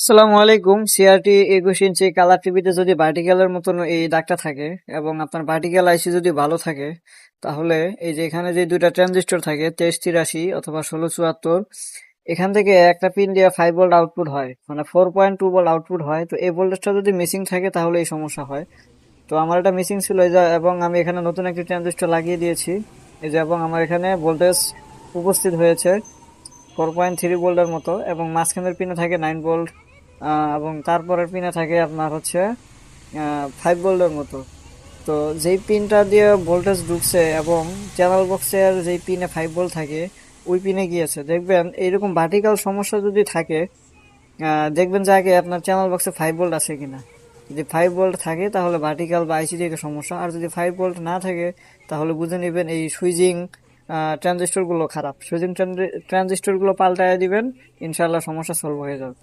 আসসালামু আলাইকুম। সিআরটি একুশ ইঞ্চি কালার টিভিতে যদি ভার্টিক্যালের মতন এই দাগটা থাকে এবং আপনার ভার্টিক্যাল আইসি যদি ভালো থাকে, তাহলে এই যে এখানে যে দুইটা ট্রানজিস্টর থাকে, তেইশ, তিরাশি অথবা ষোলো, চুয়াত্তর, এখান থেকে একটা পিন দিয়ে ফাইভ ভোল্ট আউটপুট হয়। মানে four point two volt output হয়। তো এই ভোল্টেজটা যদি মিসিং থাকে, তাহলে এই সমস্যা হয়। তো আমার এটা মিসিং ছিল এই যে, এবং আমি এখানে নতুন একটি ট্রানজিস্টর লাগিয়ে দিয়েছি। এই যে, এবং আমার এখানে ভোল্টেজ উপস্থিত হয়েছে। ফোর পয়েন্ট থ্রি ভোল্টের মতো এবং মাঝখানের পিনে থাকে নাইন ভোল্ট এবং তারপরের পিনে থাকে আপনার হচ্ছে ফাইভ ভোল্টের মতো। তো যেই পিনটা দিয়ে ভোল্টেজ ঢুকছে এবং চ্যানেল বক্সের যেই পিনে ফাইভ ভোল্ট থাকে, ওই পিনে গিয়েছে। দেখবেন এইরকম ভার্টিক্যাল সমস্যা যদি থাকে দেখবেন যে আগে আপনার চ্যানেল বক্সে ফাইভ বোল্ট আছে কিনা। যদি ফাইভ বোল্ট থাকে তাহলে ভার্টিক্যাল বা আইসি থেকে সমস্যা। আর যদি ফাইভ বোল্ট না থাকে, তাহলে বুঝে নেবেন এই সুইজিং ট্রানজিস্টরগুলো খারাপ। সুইচিং ট্রানজিস্টরগুলো পাল্টায় দিবেন ইনশাল্লাহ সমস্যা সলভ হয়ে যাবে।